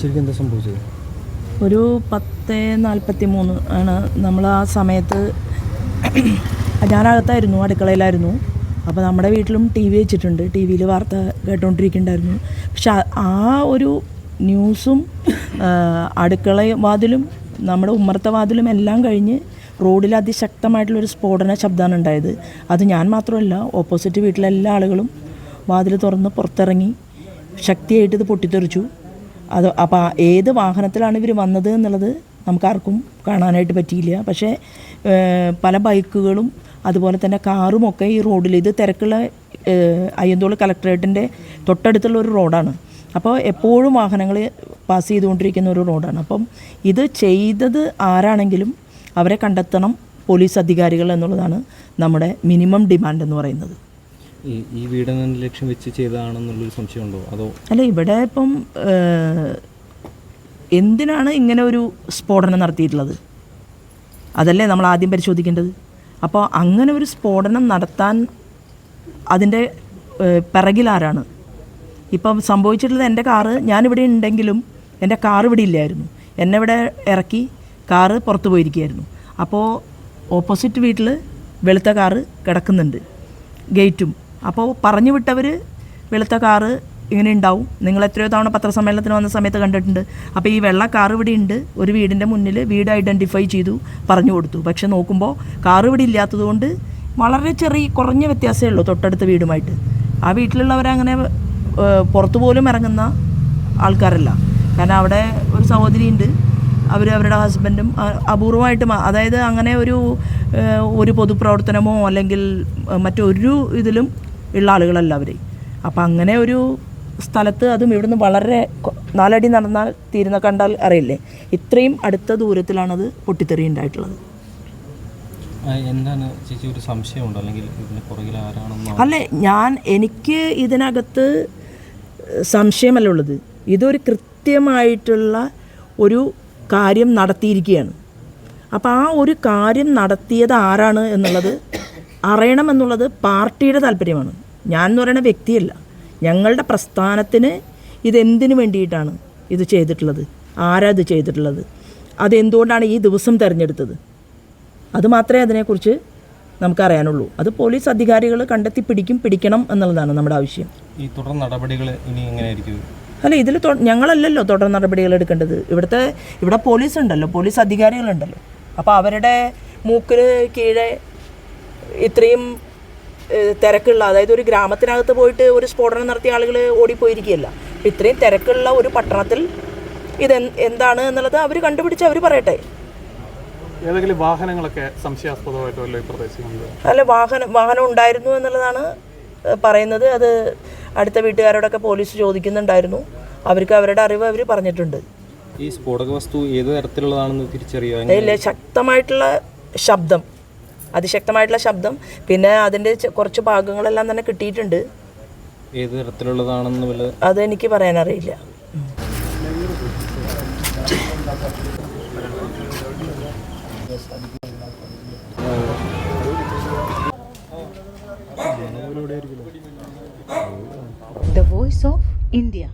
ശരിക്കും എന്താ സംഭവിച്ചത്? ഒരു പത്ത് നാൽപ്പത്തി മൂന്ന് ആണ് നമ്മൾ ആ സമയത്ത് ഞാനകത്തായിരുന്നു അടുക്കളയിലായിരുന്നു. അപ്പോൾ നമ്മുടെ വീട്ടിലും ടി വി വെച്ചിട്ടുണ്ട്. ടി വിയിൽ വാർത്ത കേട്ടുകൊണ്ടിരിക്കുന്നുണ്ടായിരുന്നു പക്ഷെ ആ- ഒരു ന്യൂസും അടുക്കള വാതിലും നമ്മുടെ ഉമ്മർത്ത വാതിലും എല്ലാം കഴിഞ്ഞ് റോഡിൽ അതിശക്തമായിട്ടുള്ളൊരു സ്ഫോടന ശബ്ദമാണ് ഉണ്ടായത്. അത് ഞാൻ മാത്രമല്ല ഓപ്പോസിറ്റ് വീട്ടിലെ എല്ലാ ആളുകളും വാതിൽ തുറന്ന് പുറത്തിറങ്ങി ശക്തിയായിട്ട് ഇത് പൊട്ടിത്തെറിച്ചു. അത് അപ്പോൾ ഏത് വാഹനത്തിലാണ് ഇവർ വന്നത് എന്നുള്ളത് നമുക്കാർക്കും കാണാനായിട്ട് പറ്റിയില്ല. പക്ഷേ പല ബൈക്കുകളും അതുപോലെ തന്നെ കാറും ഒക്കെ ഈ റോഡിൽ ഇത് തിരക്കുള്ള അയ്യന്തോൾ അയ്യന്തോൾ കളക്ടറേറ്റിന്റെ തൊട്ടടുത്തുള്ള ഒരു റോഡാണ്. അപ്പോൾ എപ്പോഴും വാഹനങ്ങൾ പാസ് ചെയ്തുകൊണ്ടിരിക്കുന്ന ഒരു റോഡാണ്. അപ്പം ഇത് ചെയ്തത് ആരാണെങ്കിലും അവരെ കണ്ടെത്തണം പോലീസ് അധികാരികൾ എന്നുള്ളതാണ് നമ്മുടെ മിനിമം ഡിമാൻഡ് എന്ന് പറയുന്നത്. ഈ ഈ വീട് ലക്ഷ്യം വെച്ച് ചെയ്തതാണെന്നുള്ളൊരു സംശയമുണ്ടോ? അതോ അല്ല ഇവിടെ ഇപ്പം എന്തിനാണ് ഇങ്ങനെ ഒരു സ്ഫോടനം നടത്തിയിട്ടുള്ളത്? അതല്ലേ നമ്മൾ ആദ്യം പരിശോധിക്കേണ്ടത്? അപ്പോൾ അങ്ങനെ ഒരു സ്ഫോടനം നടത്താൻ അതിന്റെ പിറകിലാരാണ്? ഇപ്പം സംഭവിച്ചിട്ടുള്ളത് എന്റെ കാറ് ഞാനിവിടെ ഉണ്ടെങ്കിലും എന്റെ കാർ ഇവിടെ ഇല്ലായിരുന്നു. എന്നെ ഇവിടെ ഇറക്കി കാറ് പുറത്ത് പോയിരിക്കുകയായിരുന്നു. അപ്പോൾ ഓപ്പോസിറ്റ് വീട്ടിൽ വെളുത്ത കാറ് കിടക്കുന്നുണ്ട്. ഗേറ്റും. അപ്പോൾ പറഞ്ഞു വിട്ടവർ വെളുത്ത കാറ് ഇങ്ങനെ ഉണ്ടാവും. നിങ്ങൾ എത്രയോ തവണ പത്രസമ്മേളനത്തിന് വന്ന സമയത്ത് കണ്ടിട്ടുണ്ട്. അപ്പോൾ ഈ വെള്ള കാർ ഇവിടെ ഉണ്ട്. ഒരു വീടിന്റെ മുന്നിൽ വീട് ഐഡന്റിഫൈ ചെയ്തു പറഞ്ഞു കൊടുത്തു. പക്ഷെ നോക്കുമ്പോൾ കാർ ഇവിടെ ഇല്ലാത്തതുകൊണ്ട് വളരെ ചെറിയ കുറഞ്ഞ വ്യത്യാസമേ ഉള്ളൂ തൊട്ടടുത്ത വീടുമായിട്ട്. ആ വീട്ടിലുള്ളവരങ്ങനെ പുറത്തുപോലും പുറത്തു പോലും ഇറങ്ങുന്ന ആൾക്കാരല്ല. കാരണം അവിടെ ഒരു സഹോദരിയുണ്ട്. അവർ അവരുടെ ഹസ്ബൻഡും അപൂർവമായിട്ട് അതായത് അങ്ങനെ ഒരു ഒരു പൊതുപ്രവർത്തനമോ അല്ലെങ്കിൽ മറ്റൊരു ഇതിലും ഉള്ള ആളുകളല്ല അവർ അപ്പം അങ്ങനെ ഒരു സ്ഥലത്ത് അതും ഇവിടുന്ന് വളരെ നാലടി നടന്നാൽ തീരുന്ന കണ്ടാൽ അറിയില്ലേ? ഇത്രയും അടുത്ത ദൂരത്തിലാണത് പൊട്ടിത്തെറി ഉണ്ടായിട്ടുള്ളത്. ആ, എന്താണ് ചേച്ചി ഒരു സംശയമുണ്ടോ? അല്ലെങ്കിൽ ഇതിന് പുറകിൽ ആരാണെന്നോ? അല്ലേ ഞാൻ എനിക്ക് ഇതിനകത്ത് സംശയമല്ല ഉള്ളത്. ഇതൊരു കൃത്യമായിട്ടുള്ള ഒരു കാര്യം നടത്തിയിരിക്കുകയാണ്. അപ്പോൾ ആ ഒരു കാര്യം നടത്തിയത് ആരാണ് എന്നുള്ളത് അറിയണമെന്നുള്ളത് പാർട്ടിയുടെ താല്പര്യമാണ്. ഞാൻ എന്ന് പറയുന്ന വ്യക്തിയല്ല. ഞങ്ങളുടെ പ്രസ്ഥാനത്തിന് ഇതെന്തിനു വേണ്ടിയിട്ടാണ് ഇത് ചെയ്തിട്ടുള്ളത്? ആരാ ഇത് ചെയ്തിട്ടുള്ളത്? അതെന്തുകൊണ്ടാണ് ഈ ദിവസം തിരഞ്ഞെടുത്തത്? അത് മാത്രമേ അതിനെക്കുറിച്ച് നമുക്കറിയാനുള്ളൂ. അത് പോലീസ് അധികാരികൾ കണ്ടെത്തി പിടിക്കും പിടിക്കണം എന്നുള്ളതാണ് നമ്മുടെ ആവശ്യം. ഈ തുടർ നടപടികൾ ഇനി എങ്ങനെയായിരിക്കും? അല്ല ഇതിൽ ഞങ്ങളല്ലല്ലോ തുടർ നടപടികൾ എടുക്കേണ്ടത്. ഇവിടുത്തെ ഇവിടെ പോലീസ് ഉണ്ടല്ലോ പോലീസ് അധികാരികളുണ്ടല്ലോ. അപ്പോൾ അവരുടെ മൂക്കിന് കീഴെ ഇത്രയും തിരക്കുള്ള അതായത് ഒരു ഗ്രാമത്തിനകത്ത് പോയിട്ട് ഒരു സ്ഫോടനം നടത്തിയ ആളുകൾ ഓടിപ്പോയിരിക്കുകയല്ല. ഇത്രയും തിരക്കുള്ള ഒരു പട്ടണത്തിൽ ഇത് എന്താണ് എന്നുള്ളത് അവർ കണ്ടുപിടിച്ച് അവർ പറയട്ടെ. ഏതെങ്കിലും വാഹനങ്ങളൊക്കെ സംശയാസ്പദമായിട്ടോ അല്ല വാഹനം വാഹനം ഉണ്ടായിരുന്നു എന്നുള്ളതാണ് പറയുന്നത്. അത് അടുത്ത വീട്ടുകാരോടൊക്കെ പോലീസ് ചോദിക്കുന്നുണ്ടായിരുന്നു. അവർക്ക് അവരുടെ അറിവ് അവർ പറഞ്ഞിട്ടുണ്ട്. ഈ സ്ഫോടക വസ്തു ഏത് തരത്തിലുള്ളതാണെന്ന് തിരിച്ചറിയുക അതിൽ ശക്തമായിട്ടുള്ള ശബ്ദം. അതിശക്തമായിട്ടുള്ള ശബ്ദം. പിന്നെ അതിന്റെ കുറച്ച് ഭാഗങ്ങളെല്ലാം തന്നെ കിട്ടിയിട്ടുണ്ട്. ഏത് തരത്തിലുള്ളതാണെന്ന് വല്ല അതെനിക്ക് പറയാനറിയില്ല. The voice of India.